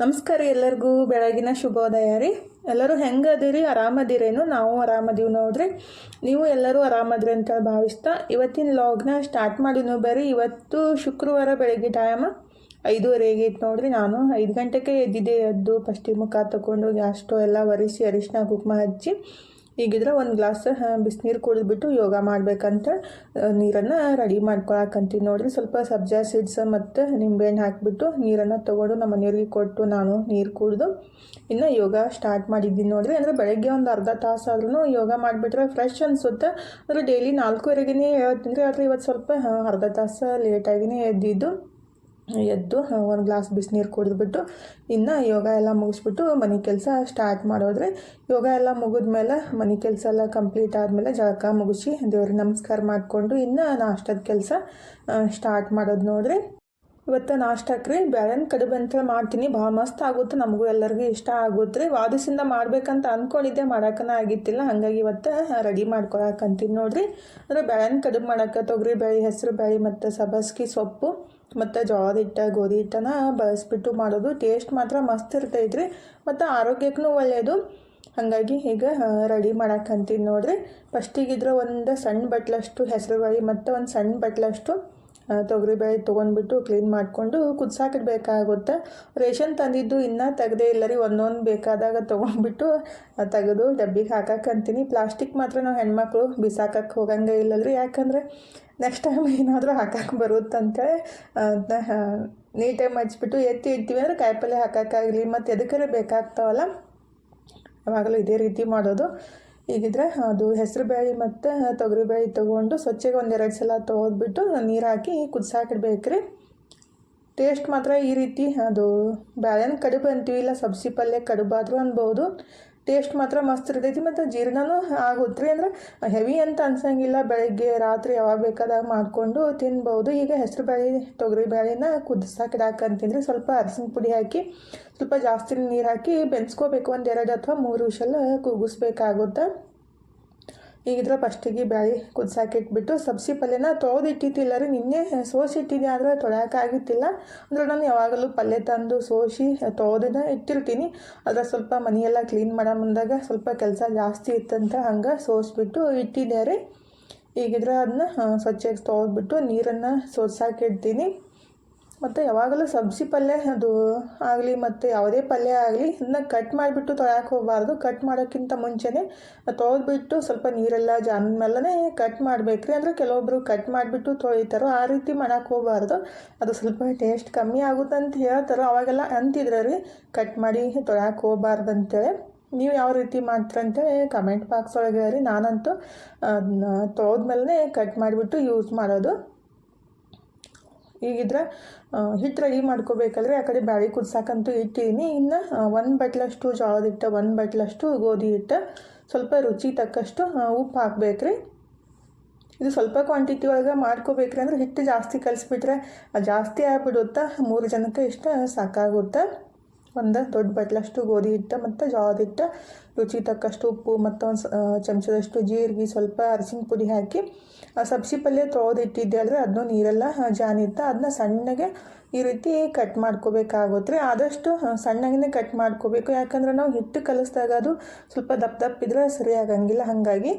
ನಮಸ್ಕಾರ ಎಲ್ಲರಿಗೂ, ಬೆಳಗಿನ ಶುಭೋದಯ ರೀ. ಎಲ್ಲರೂ ಹೆಂಗೆ ಅದೀರಿ? ಆರಾಮದಿರೇನು ನಾವು ಆರಾಮದೀವಿ ನೋಡ್ರಿ. ನೀವು ಎಲ್ಲರೂ ಆರಾಮದ್ರಿ ಅಂತೇಳಿ ಭಾವಿಸ್ತಾ, ಇವತ್ತಿನ ಲಾಗ್ನ ಸ್ಟಾರ್ಟ್ ಮಾಡಿದ್ನು ಬರ್ರಿ. ಇವತ್ತು ಶುಕ್ರವಾರ ಬೆಳಗ್ಗೆ ಟೈಮ್ ಐದೂವರೆಗೆ ಇತ್ತು ನೋಡ್ರಿ ನಾನು. ಐದು ಗಂಟೆಗೆ ಎದ್ದಿದ್ದೆ, ಎದ್ದು ಫಸ್ಟಿಗೆ ಮುಖ ತಗೊಂಡು ಗ್ಯಾಸ್ ಎಲ್ಲ ಒರೆಸಿ ಅರಿಶಿನ ಕುಕ್ಮ ಹಚ್ಚಿ ಈಗಿದ್ರೆ ಒಂದು ಗ್ಲಾಸ್ ಬಿಸಿನೀರು ಕುಡಿದ್ಬಿಟ್ಟು ಯೋಗ ಮಾಡಬೇಕಂತ ನೀರನ್ನು ರೆಡಿ ಮಾಡ್ಕೊಳಕಂತೀನಿ ನೋಡಿರಿ. ಸ್ವಲ್ಪ ಸಬ್ಜಾ ಸೀಡ್ಸ್ ಮತ್ತು ನಿಂಬೆಹಣ್ಣು ಹಾಕಿಬಿಟ್ಟು ನೀರನ್ನು ತೊಗೊಂಡು ನಮ್ಮ ಮನೆಯವ್ರಿಗೆ ಕೊಟ್ಟು ನಾನು ನೀರು ಕುಡಿದು ಇನ್ನು ಯೋಗ ಸ್ಟಾರ್ಟ್ ಮಾಡಿದ್ದೀನಿ ನೋಡಿರಿ. ಅಂದರೆ ಬೆಳಗ್ಗೆ ಒಂದು ಅರ್ಧ ತಾಸು ಆದ್ರೂ ಯೋಗ ಮಾಡಿಬಿಟ್ರೆ ಫ್ರೆಶ್ ಅನಿಸುತ್ತೆ. ಅಂದರೆ ಡೈಲಿ ನಾಲ್ಕೂವರೆಗೇ ಹೇಳ್ತೀನಿ ಆದರೆ ಇವತ್ತು ಸ್ವಲ್ಪ ಅರ್ಧ ತಾಸು ಲೇಟಾಗಿಯೇ ಎದ್ದಿದ್ದು. ಎದ್ದು ಒಂದು ಗ್ಲಾಸ್ ಬಿಸಿನೀರು ಕುಡಿದ್ಬಿಟ್ಟು, ಇನ್ನು ಯೋಗ ಎಲ್ಲ ಮುಗಿಸ್ಬಿಟ್ಟು ಮನೆ ಕೆಲಸ ಸ್ಟಾರ್ಟ್ ಮಾಡೋದ್ರೆ, ಯೋಗ ಎಲ್ಲ ಮುಗಿದ್ಮೇಲೆ ಮನೆ ಕೆಲಸ ಎಲ್ಲ ಕಂಪ್ಲೀಟ್ ಆದಮೇಲೆ ಜಳಕ ಮುಗಿಸಿ ದೇವ್ರಿಗೆ ನಮಸ್ಕಾರ ಮಾಡಿಕೊಂಡು ಇನ್ನು ನಾಷ್ಟದ ಕೆಲಸ ಸ್ಟಾರ್ಟ್ ಮಾಡೋದು ನೋಡ್ರಿ. ಇವತ್ತು ನಾಷ್ಟಕ್ಕೆ ರೀ ಬೇಳೆನ ಕಡುಬು ಅಂತ ಮಾಡ್ತೀನಿ. ಭಾಳ ಮಸ್ತ್ ಆಗುತ್ತೆ, ನಮಗೂ ಎಲ್ಲರಿಗೂ ಇಷ್ಟ ಆಗುತ್ತೆ. ರೀ ವಾದಿಸಿಂದ ಮಾಡ್ಬೇಕಂತ ಅಂದ್ಕೊಂಡಿದ್ದೆ ಮಾಡೋಕನ ಆಗಿತ್ತಿಲ್ಲ. ಹಾಗಾಗಿ ಇವತ್ತು ರೆಡಿ ಮಾಡ್ಕೊಳಕಂತೀನಿ ನೋಡ್ರಿ. ಅಂದರೆ ಬೇಳೆನ ಕಡುಬು ಮಾಡೋಕೆ ತೊಗರಿ, ಬೇಳೆ ಹೆಸರು, ಬೇಳೆ ಮತ್ತು ಸಬಸ್ಗಿ ಸೊಪ್ಪು. ಮತ್ತು ಜೋಳದ ಹಿಟ್ಟ, ಗೋಧಿ ಹಿಟ್ಟನ ಬಳಸ್ಬಿಟ್ಟು ಮಾಡೋದು. ಟೇಸ್ಟ್ ಮಾತ್ರ ಮಸ್ತ್ ಇರ್ತೈತ್ರಿ ಮತ್ತು ಆರೋಗ್ಯಕ್ಕೂ ಒಳ್ಳೆಯದು ಹಾಗಾಗಿ ಈಗ ರೆಡಿ ಮಾಡಕ್ಕಂತೀನಿ ನೋಡ್ರಿ. ಫಸ್ಟಿಗಿದ್ರೆ ಒಂದು ಸಣ್ಣ ಬಟ್ಲಷ್ಟು ಹೆಸರು ಬೇಳೆ ಮತ್ತು ಒಂದು ಸಣ್ಣ ಬಟ್ಲಷ್ಟು ತೊಗರಿಬೇಳೆ ತೊಗೊಂಡ್ಬಿಟ್ಟು ಕ್ಲೀನ್ ಮಾಡಿಕೊಂಡು ಕುದ್ಸಾಕಿಡ್ಬೇಕಾಗುತ್ತೆ ರೇಷನ್ ತಂದಿದ್ದು ಇನ್ನೂ ತೆಗ್ದೇ ಇಲ್ಲ ರೀ. ಒಂದೊಂದು ಬೇಕಾದಾಗ ತೊಗೊಂಡ್ಬಿಟ್ಟು ತೆಗೆದು ಡಬ್ಬಿಗೆ ಹಾಕಕ್ಕಂತೀನಿ ಪ್ಲಾಸ್ಟಿಕ್ ಮಾತ್ರ ನಾವು ಹೆಣ್ಮಕ್ಳು ಬಿಸಾಕಕ್ಕೆ ಹೋಗಂಗೆ ಇಲ್ಲಲ್ರಿ. ಯಾಕಂದರೆ ನೆಕ್ಸ್ಟ್ ಟೈಮ್ ಏನಾದರೂ ಹಾಕಕ್ಕೆ ಬರುತ್ತಂತೇಳಿ ಅದನ್ನ ನೀಟಾಗಿ ಮಚ್ಚಿಬಿಟ್ಟು ಎತ್ತಿ ಇಡ್ತೀವಿ ಅಂದರೆ ಕಾಯಿಪಲ್ಯ ಹಾಕೋಕ್ಕಾಗಲಿ ಮತ್ತು ಎದಕ್ಕರೆ ಬೇಕಾಗ್ತಾವಲ್ಲ, ಯಾವಾಗಲೂ ಇದೇ ರೀತಿ ಮಾಡೋದು. ಈಗಿದ್ರೆ ಅದು ಹೆಸರು ಬೇಳೆ ಮತ್ತು ತೊಗರಿಬೇಳೆ ತೊಗೊಂಡು ಸ್ವಚ್ಛಗೆ ಒಂದೆರಡು ಸಲ ತೊಗೊದ್ಬಿಟ್ಟು ನೀರು ಹಾಕಿ ಕುದ್ಸಾಕಿಡ್ಬೇಕ್ರಿ ಟೇಸ್ಟ್ ಮಾತ್ರ ಈ ರೀತಿ, ಅದು ಬ್ಯಾಳೆನ ಕಡುಬು ಅಂತೀವಿ ಇಲ್ಲ ಸಬ್ಸಿ ಪಲ್ಯ ಕಡುಬಾದರೂ ಅನ್ಬೋದು. ಟೇಸ್ಟ್ ಮಾತ್ರ ಮಸ್ತ್ ಇರ್ತೈತಿ ಮತ್ತು ಜೀರ್ಣನೂ ಆಗುತ್ತೆ ರೀ ಅಂದ್ರೆ ಹೆವಿ ಅಂತ ಅನ್ಸಂಗಿಲ್ಲ. ಬೆಳಗ್ಗೆ ರಾತ್ರಿ ಯಾವಾಗ ಬೇಕಾದಾಗ ಮಾಡಿಕೊಂಡು ತಿನ್ಬೋದು. ಈಗ ಹೆಸರು ಬೇಳೆ ತೊಗರಿ ಬೇಳೆನ ಕುದಿಸಾಕಿಡಾಕಂತೀನಿ ಸ್ವಲ್ಪ ಅರಸಿನ ಪುಡಿ ಹಾಕಿ, ಸ್ವಲ್ಪ ಜಾಸ್ತಿ ನೀರು ಹಾಕಿ ಬೆನ್ಸ್ಕೋಬೇಕು. ಒಂದು ಎರಡು ಅಥವಾ ಮೂರು ವಿಷಲ್ ಕೂಗಿಸ್ಬೇಕಾಗುತ್ತೆ ಈಗಿದ್ರೆ ಫಸ್ಟಿಗೆ ಬ್ಯಾಳಿ ಕುದಿಸಾಕಿಟ್ಬಿಟ್ಟು ಸಬ್ಸಿ ಪಲ್ಯನ ತೊಳೆದಿಟ್ಟಿದ್ದಿಲ್ಲ ರೀ ನಿನ್ನೆ. ಸೋಸಿಟ್ಟಿದ್ದೆ ಆದರೆ ತೊಳೆಯೋಕ್ಕಾಗಿತ್ತಿಲ್ಲ ಅಂದ್ರೆ ನಾನು ಯಾವಾಗಲೂ ಪಲ್ಯ ತಂದು ಸೋಸಿ ತೊಳೆದಿನ ಇಟ್ಟಿರ್ತೀನಿ. ಅದ್ರ ಸ್ವಲ್ಪ ಮನೆಯೆಲ್ಲ ಕ್ಲೀನ್ ಮಾಡೋ ಮುಂದಾಗ ಸ್ವಲ್ಪ ಕೆಲಸ ಜಾಸ್ತಿ ಇತ್ತಂತ ಹಂಗೆ ಸೋಸಿಬಿಟ್ಟು ಇಟ್ಟಿದ್ದೆ ರೀ. ಈಗಿದ್ರೆ ಅದನ್ನ ಸ್ವಚ್ಛವಾಗಿ ತೊಳೆದ್ಬಿಟ್ಟು ನೀರನ್ನು ಸೋಸಾಕಿಡ್ತೀನಿ ಮತ್ತು ಯಾವಾಗಲೂ ಸಬ್ಜಿ ಪಲ್ಯ ಅದು ಆಗಲಿ ಮತ್ತು ಯಾವುದೇ ಪಲ್ಯ ಆಗಲಿ ಇದನ್ನ ಕಟ್ ಮಾಡಿಬಿಟ್ಟು ತೊಳ್ಯಾಕೆ ಹೋಗಬಾರ್ದು. ಕಟ್ ಮಾಡೋಕ್ಕಿಂತ ಮುಂಚೆನೇ ತೊಳೆದ್ಬಿಟ್ಟು ಸ್ವಲ್ಪ ನೀರೆಲ್ಲ ಜಾನ ಮೇಲೆ ಕಟ್ ಮಾಡಬೇಕ್ರಿ. ಅಂದರೆ ಕೆಲವೊಬ್ಬರು ಕಟ್ ಮಾಡಿಬಿಟ್ಟು ತೊಳಿತಾರೋ ಆ ರೀತಿ ಮಾಡೋಕ್ಕೆ ಹೋಗಬಾರ್ದು. ಅದು ಸ್ವಲ್ಪ ಟೇಸ್ಟ್ ಕಮ್ಮಿ ಆಗುತ್ತೆ ಅಂತ ಹೇಳ್ತಾರೋ ಅವಾಗೆಲ್ಲ ಅಂತಿದ್ರೆ ರೀ. ಕಟ್ ಮಾಡಿ ತೊಳ್ಯಾಕೆ ಹೋಗಬಾರ್ದು ಅಂತೇಳಿ ನೀವು ಯಾವ ರೀತಿ ಮಾಡ್ತೀರಂತೇಳಿ ಕಮೆಂಟ್ ಬಾಕ್ಸ್ ಒಳಗೆ ರೀ ನಾನಂತೂ ತೊಳೆದ್ಮೇಲೆ ಕಟ್ ಮಾಡಿಬಿಟ್ಟು ಯೂಸ್ ಮಾಡೋದು. ಈಗಿದ್ರೆ ಹಿಟ್ಟು ರೆಡಿ ಮಾಡ್ಕೋಬೇಕಾದ್ರೆ ಆ ಕಡೆ ಬ್ಯಾಳಿ ಕುದ್ಸಾಕಂತೂ ಇಟ್ಟಿದ್ದೀನಿ. ಇನ್ನು ಒಂದು ಬಟ್ಲಷ್ಟು ಜೋಳದ ಹಿಟ್ಟು, ಒಂದು ಬಟ್ಲಷ್ಟು ಗೋಧಿ ಹಿಟ್ಟು, ಸ್ವಲ್ಪ ರುಚಿ ತಕ್ಕಷ್ಟು ಉಪ್ಪು ಹಾಕ್ಬೇಕ್ರಿ. ಇದು ಸ್ವಲ್ಪ ಕ್ವಾಂಟಿಟಿ ಒಳಗೆ ಮಾಡ್ಕೋಬೇಕ್ರಿ. ಅಂದ್ರೆ ಹಿಟ್ಟು ಜಾಸ್ತಿ ಕಲಿಸ್ಬಿಟ್ರೆ ಜಾಸ್ತಿ ಆಗಿಬಿಡುತ್ತಾ, ಮೂರು ಜನಕ್ಕೆ ಇಷ್ಟ ಸಾಕಾಗುತ್ತೆ. ಒಂದು ದೊಡ್ಡ ಬಟ್ಲಷ್ಟು ಗೋಧಿ ಹಿಟ್ಟು ಮತ್ತು ಜೋಳದ ಹಿಟ್ಟು ರುಚಿ ತಕ್ಕಷ್ಟು ಉಪ್ಪು ಮತ್ತು ಒಂದು ಚಮಚದಷ್ಟು ಜೀರಿಗೆ ಸ್ವಲ್ಪ ಅರಿಶಿನ ಪುಡಿ ಹಾಕಿ, ಆ ಸಬ್ಸಿ ಪಲ್ಯ ತೊಳೆದು ಇಟ್ಟಿದ್ದೆ ಆದರೆ ಅದನ್ನು ನೀರೆಲ್ಲ ಜಾನಿತ್ತ ಅದನ್ನ ಸಣ್ಣಗೆ ಈ ರೀತಿ ಕಟ್ ಮಾಡ್ಕೋಬೇಕಾಗುತ್ತೆ ಆದಷ್ಟು ಸಣ್ಣಗೆ ಕಟ್ ಮಾಡ್ಕೋಬೇಕು. ಯಾಕಂದ್ರೆ ನಾವು ಹಿಟ್ಟು ಕಲಿಸ್ದಾಗ ಅದು ಸ್ವಲ್ಪ ದಪ್ಪ ದಪ್ಪ ಇದ್ರೆ ಸರಿ ಆಗಂಗಿಲ್ಲ. ಹಾಗಾಗಿ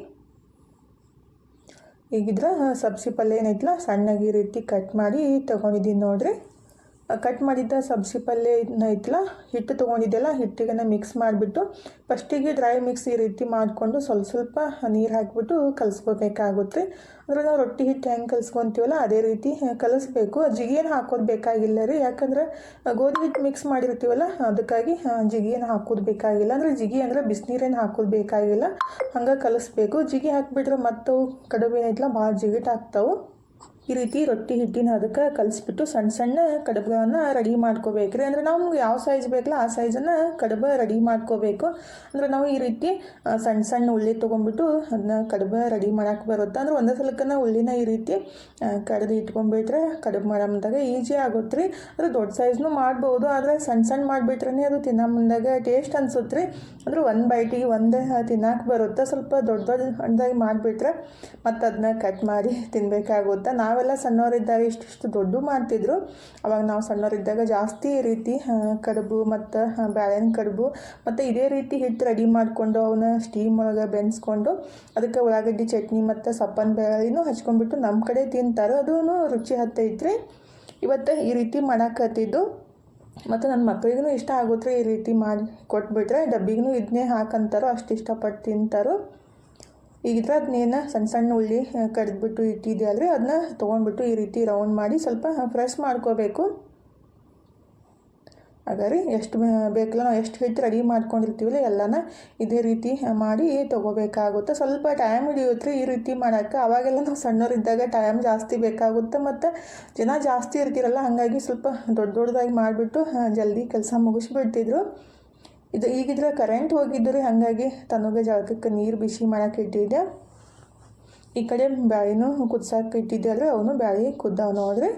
ಈಗಿದ್ರೆ ಸಬ್ಸಿ ಪಲ್ಯ ಏನೈತಲ್ಲ ಸಣ್ಣಗೆ ಈ ರೀತಿ ಕಟ್ ಮಾಡಿ ತೊಗೊಂಡಿದ್ದೀನಿ ನೋಡ್ರಿ. ಕಟ್ ಮಾಡಿದ್ದ ಸಬ್ಜಿ ಪಲ್ಯ ಐತಲ್ಲ, ಹಿಟ್ಟು ತೊಗೊಂಡಿದ್ದೆಲ್ಲ ಹಿಟ್ಟಿಗೆನ ಮಿಕ್ಸ್ ಮಾಡಿಬಿಟ್ಟು ಫಸ್ಟಿಗೆ ಡ್ರೈ ಮಿಕ್ಸ್ ಈ ರೀತಿ ಮಾಡಿಕೊಂಡು ಸ್ವಲ್ಪ ಸ್ವಲ್ಪ ನೀರು ಹಾಕಿಬಿಟ್ಟು ಕಲಿಸ್ಕೋಬೇಕಾಗುತ್ತೆ. ಅಂದರೆ ನಾವು ರೊಟ್ಟಿ ಹಿಟ್ಟು ಹೆಂಗೆ ಕಲಿಸ್ಕೊತೀವಲ್ಲ, ಅದೇ ರೀತಿ ಕಲಿಸ್ಬೇಕು. ಜಿಗಿಯನ್ನು ಹಾಕೋದು ಬೇಕಾಗಿಲ್ಲ ರೀ, ಯಾಕಂದ್ರೆ ಗೋಧಿ ಹಿಟ್ಟು ಮಿಕ್ಸ್ ಮಾಡಿರ್ತೀವಲ್ಲ, ಅದಕ್ಕಾಗಿ ಜಿಗಿಯನ್ನು ಹಾಕೋದು ಬೇಕಾಗಿಲ್ಲ. ಅಂದರೆ ಜಿಗಿ ಅಂದರೆ ಬಿಸಿನೀರೇನು ಹಾಕೋದು ಬೇಕಾಗಿಲ್ಲ, ಹಂಗೆ ಕಲಿಸ್ಬೇಕು. ಜಿಗಿ ಹಾಕಿಬಿಟ್ರೆ ಮತ್ತು ಕಡುಬು ಏನೈತಲ್ಲ ಭಾಳ ಜಿಗಿಟ್ ಆಗ್ತಾವೆ. ಈ ರೀತಿ ರೊಟ್ಟಿ ಹಿಟ್ಟಿನ ಅದಕ್ಕೆ ಕಲಿಸ್ಬಿಟ್ಟು ಸಣ್ಣ ಸಣ್ಣ ಕಡುಬುಗಳನ್ನು ರೆಡಿ ಮಾಡ್ಕೋಬೇಕ್ರಿ. ಅಂದರೆ ನಮ್ಗೆ ಯಾವ ಸೈಜ್ ಬೇಕಲ್ಲ ಆ ಸೈಜನ್ನು ಕಡುಬ ರೆಡಿ ಮಾಡ್ಕೋಬೇಕು. ಅಂದರೆ ನಾವು ಈ ರೀತಿ ಸಣ್ಣ ಸಣ್ಣ ಉಳ್ಳಿ ತೊಗೊಂಡ್ಬಿಟ್ಟು ಅದನ್ನ ಕಡುಬ ರೆಡಿ ಮಾಡೋಕೆ ಬರುತ್ತೆ. ಅಂದ್ರೆ ಒಂದೇ ಸಲಕ್ಕನ ಉಳ್ಳಿನ ಈ ರೀತಿ ಕಡ್ದು ಇಟ್ಕೊಂಡ್ಬಿಟ್ರೆ ಕಡುಬು ಮಾಡೋ ಮುಂದಾಗ ಈಜಿ ಆಗುತ್ತೆ ರೀ ಅಂದರೆ ದೊಡ್ಡ ಸೈಜ್ನು ಮಾಡ್ಬೋದು. ಆದರೆ ಸಣ್ಣ ಸಣ್ಣ ಮಾಡಿಬಿಟ್ರೆ ಅದು ತಿನ್ನೋ ಮುಂದಾಗ ಟೇಸ್ಟ್ ಅನ್ಸುತ್ತೆ ರೀ ಅಂದರೆ ಒಂದು ಬೈಟಿಗೆ ಒಂದೇ ತಿನ್ನಕ್ಕೆ ಬರುತ್ತೆ. ಸ್ವಲ್ಪ ದೊಡ್ಡ ದೊಡ್ಡ ಹಣ್ಣಾಗಿ ಮಾಡಿಬಿಟ್ರೆ ಮತ್ತು ಅದನ್ನ ಕಟ್ ಮಾಡಿ ತಿನ್ನಬೇಕಾಗುತ್ತೆ ನಾವು ನಾವೆಲ್ಲ ಸಣ್ಣವರಿದ್ದಾಗ ಇಷ್ಟಿಷ್ಟು ದೊಡ್ಡ ಮಾಡ್ತಿದ್ರು. ಅವಾಗ ನಾವು ಸಣ್ಣವರಿದ್ದಾಗ ಜಾಸ್ತಿ ಈ ರೀತಿ ಕಡುಬು ಮತ್ತು ಬ್ಯಾಳೆನ ಕಡುಬು ಮತ್ತು ಇದೇ ರೀತಿ ಹಿಟ್ಟು ರೆಡಿ ಮಾಡಿಕೊಂಡು ಅವನ್ನ ಸ್ಟೀಮ್ ಒಳಗೆ ಬೆನ್ಸ್ಕೊಂಡು ಅದಕ್ಕೆ ಉಳ್ಳಾಗಡ್ಡಿ ಚಟ್ನಿ ಮತ್ತು ಸಪ್ಪನ ಬೇಳೆನೂ ಹಚ್ಕೊಂಡ್ಬಿಟ್ಟು ನಮ್ಮ ಕಡೆ ತಿಂತಾರೆ. ಅದೂ ರುಚಿ ಹತ್ತೈತ್ರಿ ಇವತ್ತು ಈ ರೀತಿ ಮಾಡಾಕತ್ತಿದ್ದು ಮತ್ತು ನನ್ನ ಮಕ್ಕಳಿಗೂ ಇಷ್ಟ ಆಗುತ್ತೆ ಈ ರೀತಿ ಮಾಡಿ ಕೊಟ್ಬಿಟ್ರೆ. ಡಬ್ಬಿಗೂ ಇದನ್ನೇ ಹಾಕಂತಾರೋ, ಅಷ್ಟು ಇಷ್ಟಪಟ್ಟು ತಿಂತಾರೋ. ಈಗಿದ್ರೆ ಅದನ್ನೇನು ಸಣ್ಣ ಸಣ್ಣ ಉಳ್ಳಿ ಕಡಿದ್ಬಿಟ್ಟು ಇಟ್ಟಿದ್ದೆ ಅಲ್ರಿ ಅದನ್ನ ತೊಗೊಂಡ್ಬಿಟ್ಟು ಈ ರೀತಿ ರೌಂಡ್ ಮಾಡಿ ಸ್ವಲ್ಪ ಫ್ರೆಶ್ ಮಾಡ್ಕೋಬೇಕು. ಹಾಗಾದ್ರೆ ಎಷ್ಟು ಬೇಕಲ್ಲ ನಾವು ಎಷ್ಟು ಹಿಟ್ಟು ರೆಡಿ ಮಾಡ್ಕೊಂಡಿರ್ತೀವಲ್ಲ ಎಲ್ಲನ ಇದೇ ರೀತಿ ಮಾಡಿ ತೊಗೋಬೇಕಾಗುತ್ತೆ. ಸ್ವಲ್ಪ ಟೈಮ್ ಹಿಡಿಯುತ್ತೆ ಈ ರೀತಿ ಮಾಡೋಕ್ಕೆ. ಅವಾಗೆಲ್ಲ ನಾವು ಸಣ್ಣವರಿದ್ದಾಗ ಟೈಮ್ ಜಾಸ್ತಿ ಬೇಕಾಗುತ್ತೆ ಮತ್ತು ಜನ ಜಾಸ್ತಿ ಇರ್ತಿರಲ್ಲ, ಹಾಗಾಗಿ ಸ್ವಲ್ಪ ದೊಡ್ಡ ದೊಡ್ಡದಾಗಿ ಮಾಡಿಬಿಟ್ಟು ಜಲ್ದಿ ಕೆಲಸ ಮುಗಿಸ್ಬಿಡ್ತಿದ್ರು. ಇದು ಈಗಿದ್ರೆ ಕರೆಂಟ್ ಹೋಗಿದ್ದು ರೀ ಹಾಗಾಗಿ ತನಗೆ ಜಾಗಕ್ಕೆ ನೀರು ಬಿಸಿ ಮಾಡೋಕೆ ಇಟ್ಟಿದ್ದೆ. ಈ ಕಡೆ ಬ್ಯಾಳಿನೂ ಕುದ್ಸಕ್ಕೆ ಇಟ್ಟಿದ್ದೆ ಅಂದರೆ ಅವನು ಬ್ಯಾಳಿ ಕುದ್ದಾವ ನೋಡ್ರಿ.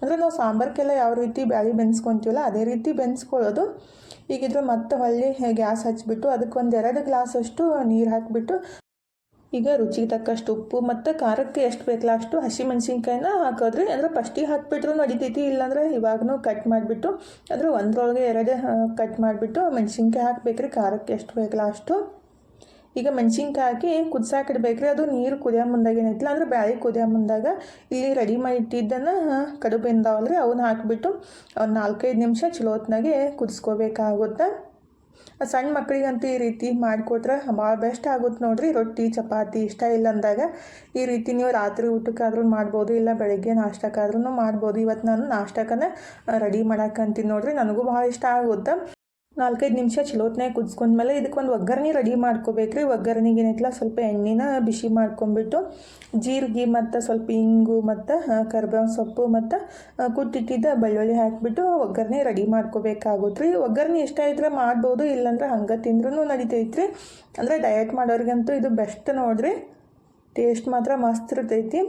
ಅಂದರೆ ನಾವು ಸಾಂಬಾರ್ಗೆಲ್ಲ ಯಾವ ರೀತಿ ಬ್ಯಾಳಿ ಬೆನ್ಸ್ಕೊತೀವಲ್ಲ ಅದೇ ರೀತಿ ಬೆನ್ಸ್ಕೊಳ್ಳೋದು. ಈಗಿದ್ರೆ ಮತ್ತೆ ಹೊಳ್ಳಿ ಗ್ಯಾಸ್ ಹಚ್ಚಿಬಿಟ್ಟು ಅದಕ್ಕೆ ಒಂದು ಎರಡು ಗ್ಲಾಸಷ್ಟು ನೀರು ಹಾಕಿಬಿಟ್ಟು ಈಗ ರುಚಿಗೆ ತಕ್ಕಷ್ಟು ಉಪ್ಪು ಮತ್ತು ಖಾರಕ್ಕೆ ಎಷ್ಟು ಬೇಕಲ್ಲ ಅಷ್ಟು ಹಸಿಮೆಣ್ಸಿನ್ಕಾಯಿನ ಹಾಕಿದ್ರಿ ಅಂದರೆ ಫಸ್ಟಿಗೆ ಹಾಕಿಬಿಟ್ರೂ ನಡಿತೈತಿ, ಇಲ್ಲಾಂದ್ರೆ ಇವಾಗೂ ಕಟ್ ಮಾಡಿಬಿಟ್ಟು ಅಂದರೆ ಒಂದರೊಳಗೆ ಎರಡೇ ಕಟ್ ಮಾಡಿಬಿಟ್ಟು ಮೆಣಸಿನ್ಕಾಯಿ ಹಾಕ್ಬೇಕ್ರಿ, ಖಾರಕ್ಕೆ ಎಷ್ಟು ಬೇಕಲ್ಲ ಅಷ್ಟು. ಈಗ ಮೆಣಸಿನ್ಕಾಯಿ ಹಾಕಿ ಕುದ್ಸಾಕಿಡ್ಬೇಕ್ರಿ ಅದು ನೀರು ಕುದಿಯೋ ಮುಂದಾಗ ಏನೈತಿಲ್ಲ ಅಂದ್ರೆ ಬ್ಯಾಳಿ ಕುದಿಯೋ ಮುಂದಾಗ ಇಲ್ಲಿ ರೆಡಿ ಮಾಡಿ ಇಟ್ಟಿದ್ದನ್ನು ಕಡುಬು ರೀ ಅವನ್ನ ಹಾಕಿಬಿಟ್ಟು ಒಂದು ನಾಲ್ಕೈದು ನಿಮಿಷ ಚಲೋ ಹೊತ್ನಾಗೆ ಕುದಿಸ್ಕೋಬೇಕಾಗುತ್ತೆ. ಸಣ್ಣ ಮಕ್ಕಳಿಗಂತೂ ಈ ರೀತಿ ಮಾಡಿಕೊಟ್ರೆ ಭಾಳ ಬೆಸ್ಟ್ ಆಗುತ್ತೆ ನೋಡ್ರಿ. ರೊಟ್ಟಿ, ಚಪಾತಿ ಇಷ್ಟ ಇಲ್ಲ ಅಂದಾಗ ಈ ರೀತಿ ನೀವು ರಾತ್ರಿ ಊಟಕ್ಕಾದ್ರೂ ಮಾಡ್ಬೋದು, ಇಲ್ಲ ಬೆಳಗ್ಗೆ ನಾಷ್ಟಕ್ಕಾದ್ರೂ ಮಾಡ್ಬೋದು. ಇವತ್ತು ನಾನು ನಾಷ್ಟಕ್ಕನ ರೆಡಿ ಮಾಡಕ್ಕಂತೀನಿ ನೋಡ್ರಿ. ನನಗೂ ಭಾಳ ಇಷ್ಟ ಆಗುತ್ತೆ. ನಾಲ್ಕೈದು ನಿಮಿಷ ಚಲೋತ್ನಾಗ ಕುದಿಸ್ಕೊಂಡ್ಮೇಲೆ ಇದಕ್ಕೊಂದು ಒಗ್ಗರಣೆ ರೆಡಿ ಮಾಡ್ಕೋಬೇಕ್ರಿ. ಏನೈತಿಲ್ಲ ಸ್ವಲ್ಪ ಎಣ್ಣೆನ ಬಿಸಿ ಮಾಡ್ಕೊಂಬಿಟ್ಟು ಜೀರಿಗೆ ಮತ್ತು ಸ್ವಲ್ಪ ಇಂಗು ಮತ್ತು ಕರ್ಬೇವಿನ ಸೊಪ್ಪು ಮತ್ತು ಕುಟ್ಟಿಟ್ಟಿದ್ದ ಬೆಳ್ಳುಳ್ಳಿ ಹಾಕಿಬಿಟ್ಟು ಒಗ್ಗರಣೆ ರೆಡಿ ಮಾಡ್ಕೋಬೇಕಾಗುತ್ತೆ ರೀ ಒಗ್ಗರಣೆ ಇಷ್ಟ ಮಾಡ್ಬೋದು, ಇಲ್ಲಾಂದ್ರೆ ಹಂಗೆ ತಿಂದ್ರೂ ರೀ ಅಂದರೆ ಡಯಟ್ ಮಾಡೋರಿಗಂತೂ ಇದು ಬೆಸ್ಟ್ ನೋಡ್ರಿ. ಟೇಸ್ಟ್ ಮಾತ್ರ ಮಸ್ತ್ ಇರ್ತೈತಿ.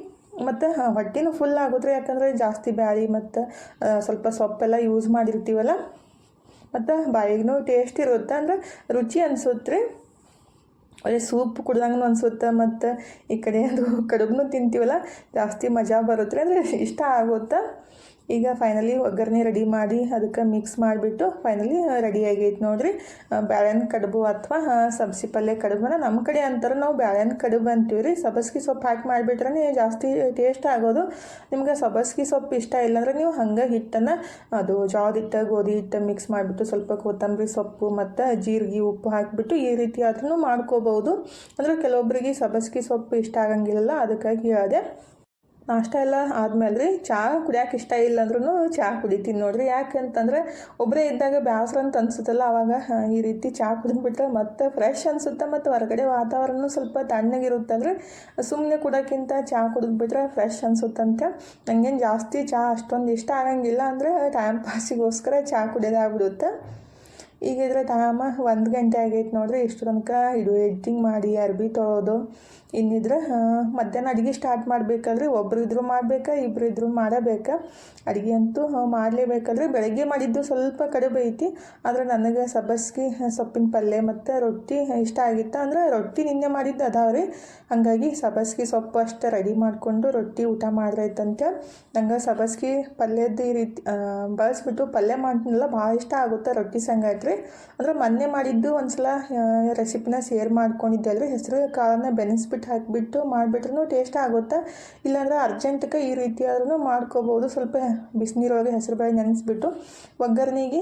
ಮತ್ತು ಹೊಟ್ಟೆನೂ ಫುಲ್ ಆಗುತ್ತೆ ಯಾಕಂದರೆ ಜಾಸ್ತಿ ಬ್ಯಾಳಿ ಮತ್ತು ಸ್ವಲ್ಪ ಸೊಪ್ಪೆಲ್ಲ ಯೂಸ್ ಮಾಡಿರ್ತೀವಲ್ಲ. ಮತ್ತು ಬಾಯಿಗೂ ಟೇಸ್ಟ್ ಇರುತ್ತೆ ಅಂದ್ರೆ ರುಚಿ ಅನ್ಸುತ್ತೆ ರೀ. ಅದೇ ಸೂಪ್ ಕುಡ್ದಂಗೂ ಅನ್ಸುತ್ತೆ ಮತ್ತು ಈ ಕಡೆ ಅದು ಕಡುಬು ತಿಂತೀವಲ್ಲ, ಜಾಸ್ತಿ ಮಜಾ ಬರುತ್ತೆ ಅಂದರೆ ಇಷ್ಟ ಆಗುತ್ತೆ. ಈಗ ಫೈನಲಿ ಒಗ್ಗರಣೆ ರೆಡಿ ಮಾಡಿ ಅದಕ್ಕೆ ಮಿಕ್ಸ್ ಮಾಡಿಬಿಟ್ಟು ಫೈನಲಿ ರೆಡಿ ಆಗೈತೆ ನೋಡ್ರಿ. ಬ್ಯಾಳೆನ ಕಡುಬು ಅಥವಾ ಸಬ್ಸಿ ಪಲ್ಯ ಕಡುಬನ್ನ ನಮ್ಮ ಕಡೆ ಅಂತಾರೆ ನಾವು ಬ್ಯಾಳೆನ ಕಡುಬು ಅಂತೀವಿ ರೀ. ಸಬಸ್ಗಿ ಸೊಪ್ಪು ಹಾಕಿ ಮಾಡಿಬಿಟ್ರೆ ಜಾಸ್ತಿ ಟೇಸ್ಟ್ ಆಗೋದು. ನಿಮ್ಗೆ ಸಬಸ್ಗಿ ಸೊಪ್ಪು ಇಷ್ಟ ಇಲ್ಲಾಂದ್ರೆ ನೀವು ಹಂಗೆ ಹಿಟ್ಟನ್ನು, ಅದು ಜಾವದ ಹಿಟ್ಟು, ಗೋಧಿ ಹಿಟ್ಟು ಮಿಕ್ಸ್ ಮಾಡಿಬಿಟ್ಟು ಸ್ವಲ್ಪ ಕೊತ್ತಂಬರಿ ಸೊಪ್ಪು ಮತ್ತು ಜೀರಿಗೆ, ಉಪ್ಪು ಹಾಕಿಬಿಟ್ಟು ಈ ರೀತಿ ಆದ್ರೂ ಮಾಡ್ಕೋಬೋದು. ಅಂದರೆ ಕೆಲವೊಬ್ಬರಿಗೆ ಸಬಸ್ಗಿ ಸೊಪ್ಪು ಇಷ್ಟ ಆಗಂಗಿಲ್ಲ ಅದಕ್ಕಾಗಿ ಹೇಳಿದೆ ನಾಷ್ಟ ಎಲ್ಲ ಆದ್ಮೇಲೆ ರೀ ಚಹಾ ಕುಡಿಯೋಕೆ ಇಷ್ಟ ಇಲ್ಲ ಅಂದ್ರೂ ಚಹಾ ಕುಡಿತೀನಿ ನೋಡ್ರಿ. ಯಾಕಂತಂದ್ರೆ ಒಬ್ಬರೇ ಇದ್ದಾಗ ಬ್ಯಾಸ್ರ ಅಂತ ಅನ್ಸುತ್ತಲ್ಲ, ಅವಾಗ ಈ ರೀತಿ ಚಹಾ ಕುಡಿದ್ಬಿಟ್ರೆ ಮತ್ತೆ ಫ್ರೆಶ್ ಅನ್ಸುತ್ತೆ ಮತ್ತು ಹೊರಗಡೆ ವಾತಾವರಣ ಸ್ವಲ್ಪ ತಣ್ಣಗಿರುತ್ತಲ್ರಿ. ಸುಮ್ಮನೆ ಕುಡೋಕ್ಕಿಂತ ಚಹಾ ಕುಡಿದ್ಬಿಟ್ರೆ ಫ್ರೆಶ್ ಅನ್ಸುತ್ತಂತೆ. ನಂಗೇನು ಜಾಸ್ತಿ ಚಹಾ ಅಷ್ಟೊಂದು ಇಷ್ಟ ಆಗಂಗಿಲ್ಲ ಅಂದರೆ ಟೈಮ್ ಪಾಸಿಗೋಸ್ಕರ ಚಹಾ ಕುಡಿಯೋದಾಗ್ಬಿಡುತ್ತೆ ಈಗ ಇದ್ರೆ ಟೈಮ ಒಂದು ಗಂಟೆ ಆಗೈತೆ ನೋಡ್ರಿ, ಇಷ್ಟು ತನಕ ಇದು ಎಡಿಟಿಂಗ್ ಮಾಡಿ ಅರ್ಬಿ ತೊಳೋದು ಇನ್ನಿದ್ರೆ ಮಧ್ಯಾಹ್ನ ಅಡುಗೆ ಸ್ಟಾರ್ಟ್ ಮಾಡಬೇಕಾದ್ರೆ ಒಬ್ರು ಇದ್ರೂ ಮಾಡಬೇಕಾ, ಇಬ್ರು ಇದ್ರೂ ಮಾಡಬೇಕಾ? ಅಡುಗೆ ಅಂತೂ ಮಾಡಲೇಬೇಕಲ್ರಿ. ಬೆಳಗ್ಗೆ ಮಾಡಿದ್ದು ಸ್ವಲ್ಪ ಕಡಿಮೆ ಐತಿ, ಆದರೆ ನನಗೆ ಸಬ್ಬಸ್ಗಿ ಸೊಪ್ಪಿನ ಪಲ್ಯ ಮತ್ತು ರೊಟ್ಟಿ ಇಷ್ಟ ಆಗಿತ್ತು ಅಂದ್ರೆ ರೊಟ್ಟಿ ನಿನ್ನೆ ಮಾಡಿದ್ದು ಅದಾವ್ರಿ. ಹಾಗಾಗಿ ಸಬ್ಬಸ್ಗಿ ಸೊಪ್ಪು ಅಷ್ಟೇ ರೆಡಿ ಮಾಡಿಕೊಂಡು ರೊಟ್ಟಿ ಊಟ ಮಾಡ್ರೈತಂತೆ ನಂಗೆ ಸಬ್ಬಸ್ಗಿ ಪಲ್ಯದ ಈ ರೀತಿ ಬಳಸ್ಬಿಟ್ಟು ಪಲ್ಯ ಮಾಡ್ತೀನಲ್ಲ, ಭಾಳ ಇಷ್ಟ ಆಗುತ್ತೆ ರೊಟ್ಟಿ ಸಂಗಟ್ರಿ ಅಂದರೆ ಮೊನ್ನೆ ಮಾಡಿದ್ದು ಒಂದ್ಸಲ ರೆಸಿಪಿನ ಶೇರ್ ಮಾಡ್ಕೊಂಡಿದ್ದೆ. ಅಲ್ರಿ ಹೆಸರು ಕಾಳನ್ನ ಬೆನೆಸ್ಬಿಟ್ಟು ಹಾಕಿಬಿಟ್ಟು ಮಾಡಿಬಿಟ್ರೂ ಟೇಸ್ಟ್ ಆಗುತ್ತೆ? ಇಲ್ಲಾಂದ್ರೆ ಅರ್ಜೆಂಟ್ಗೆ ಈ ರೀತಿ ಆದ್ರೂ ಮಾಡ್ಕೋಬೋದು. ಸ್ವಲ್ಪ ಬಿಸಿನೀರೊಳಗೆ ಹೆಸರುಬೇಳೆ ನೆನೆಸ್ಬಿಟ್ಟು ಒಗ್ಗರಣೆಗೆ